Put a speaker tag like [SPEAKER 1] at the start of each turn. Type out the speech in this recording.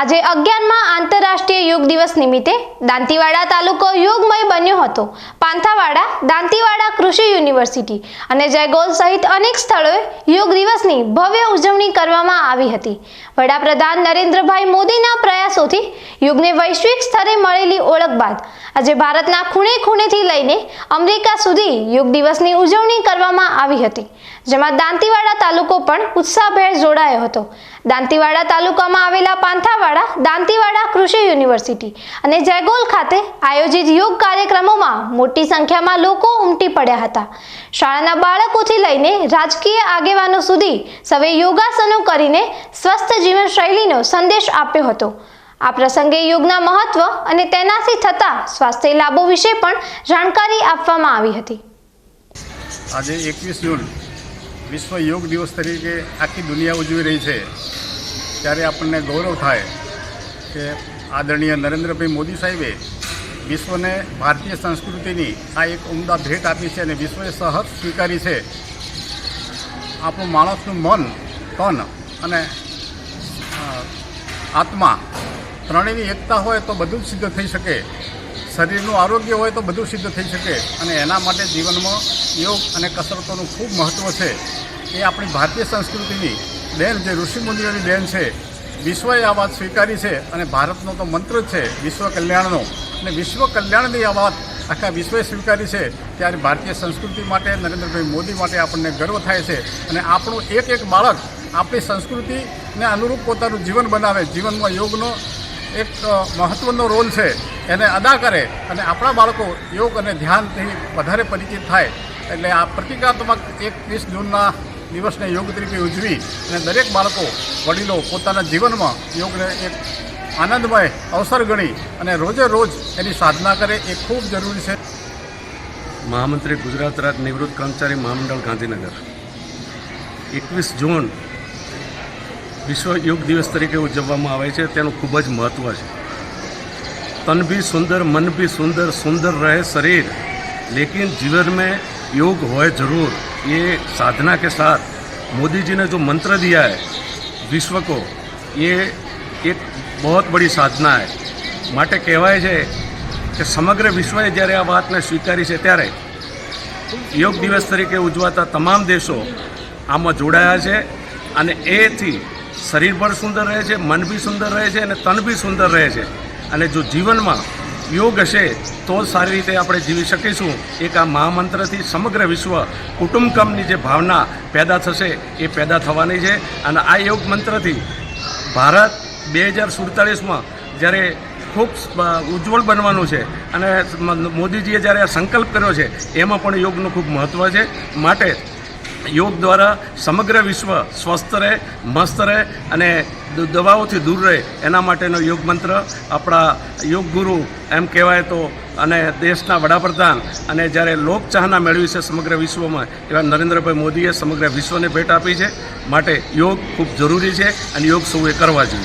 [SPEAKER 1] આજે અગિયારમાં આંતરરાષ્ટ્રીય યોગ દિવસ નિમિત્તે દાંતીવાડા તાલુકો યોગમય બન્યો હતો. પાંથાવાડા દાંતીવાડા કૃષિ યુનિવર્સિટી અને જયગોલ સહિત અનેક સ્થળોએ યોગ દિવસની ભવ્ય ઉજવણી કરવામાં આવી હતી. વડાપ્રધાન નરેન્દ્રભાઈ મોદીના પ્રયાસોથી યોગને વૈશ્વિક સ્તરે મળેલી ઓળખ બાદ આજે ભારતના ખૂણે ખૂણેથી લઈને અમેરિકા સુધી યોગ દિવસની ઉજવણી કરવામાં આવી હતી. જેમાં દાંતીવાડા તાલુકો પણ ઉત્સાહભેર જોડાયો હતો. દાંતીવાડા તાલુકામાં આવેલા પાંથાવાડા દાંતીવાડા કૃષિ યુનિવર્સિટી અને જયગોલ ખાતે આયોજિત યોગ કાર્યક્રમોમાં મોટી સંખ્યામાં લોકો ઉમટી પડ્યા હતા. શાળાના બાળકોથી લઈને રાજકીય આગેવાનો સુધી સૌએ યોગાસનો કરીને સ્વસ્થ જીવનશૈલીનો સંદેશ આપ્યો હતો. આ પ્રસંગે યોગના મહત્વ અને તેનાથી થતા સ્વાસ્થ્ય લાભો વિશે પણ જાણકારી આપવામાં આવી હતી.
[SPEAKER 2] આજે એકવીસ જૂન વિશ્વ યોગ દિવસ તરીકે આખી દુનિયા ઉજવી રહી છે. ત્યારે આપણને ગૌરવ થાય કે આદરણીય નરેન્દ્રભાઈ મોદી સાહેબે વિશ્વને ભારતીય સંસ્કૃતિની આ એક ઉમદા ભેટ આપી છે અને વિશ્વએ સહજ સ્વીકારી છે. આપણું માણસનું મન, તન અને આત્મા ત્રણેયની એકતા હોય તો બધું જ સિદ્ધ થઈ શકે. શરીરનું આરોગ્ય હોય તો બધું સિદ્ધ થઈ શકે. અને એના માટે જીવનમાં યોગ અને કસરતોનું ખૂબ મહત્ત્વ છે. એ આપણી ભારતીય સંસ્કૃતિની દેન જે ઋષિમુનિઓની દેન છે. વિશ્વએ આ વાત સ્વીકારી છે અને ભારતનો તો મંત્ર છે, વિશ્વ કલ્યાણનો. અને વિશ્વ કલ્યાણની આ વાત આખા વિશ્વએ સ્વીકારી છે, ત્યારે ભારતીય સંસ્કૃતિ માટે, નરેન્દ્રભાઈ મોદી માટે આપણને ગર્વ થાય છે. અને આપણું એક એક બાળક આપણી સંસ્કૃતિને અનુરૂપ પોતાનું જીવન બનાવે, જીવનમાં યોગનો એક મહત્ત્વનો રોલ છે, એને અદા કરે અને આપણા બાળકો યોગ અને ધ્યાનથી વધારે પરિચિત થાય. એટલે આ પ્રતિકાત્મક એકવીસ જૂનના દિવસને યોગ તરીકે ઉજવી અને દરેક બાળકો, વડીલો પોતાના જીવનમાં યોગને એક આનંદમય અવસર ગણી અને રોજે રોજ એની સાધના કરે એ ખૂબ જરૂરી છે.
[SPEAKER 3] મહામંત્રી ગુજરાત રાજ્ય નિવૃત્ત કર્મચારી મહામંડળ ગાંધીનગર. એકવીસ જૂન વિશ્વ યોગ દિવસ તરીકે ઉજવવામાં આવે છે તેનું ખૂબ જ મહત્ત્વ છે તન भी सुंदर मन भी सुंदर सुंदर रहे शरीर लेकिन जीवन में योग होए जरूर ये साधना के साथ मोदी जी ने जो मंत्र दिया है विश्व को ये एक बहुत बड़ी साधना है માટે કહેવાય છે કે સમગ્ર વિશ્વએ જ્યારે આ વાતને સ્વીકારી છે ત્યારે યોગ દિવસ તરીકે ઉજવાતા તમામ દેશો આમાં જોડાયા છે અને એથી શરીર પણ સુંદર રહે છે, મન બી સુંદર રહે છે અને તન બી સુંદર રહે છે. અને જો જીવનમાં યોગ હશે, તો સારી રીતે આપણે જીવી શકીશું. એક આ મહામંત્રથી સમગ્ર વિશ્વ કુટુંબકમની જે ભાવના પેદા થશે, એ પેદા થવાની છે. અને આ યોગ મંત્રથી ભારત બે હજાર સુડતાલીસમાં જ્યારે ખૂબ ઉજ્જવળ બનવાનું છે અને મોદીજીએ જ્યારે આ સંકલ્પ કર્યો છે, એમાં પણ યોગનું ખૂબ મહત્ત્વ છે. માટે યોગ દ્વારા સમગ્ર વિશ્વ સ્વસ્થ રહે, મસ્ત રહે અને દવાઓથી દૂર રહે, એના માટેનો યોગ મંત્ર આપણા યોગ ગુરુ એમ કહેવાય તો, અને દેશના વડાપ્રધાન અને જ્યારે લોકચાહના મેળવી છે સમગ્ર વિશ્વમાં, એવા નરેન્દ્રભાઈ મોદીએ સમગ્ર વિશ્વને ભેટ આપી છે. માટે યોગ ખૂબ જરૂરી છે અને યોગ સૌએ કરવા જોઈએ.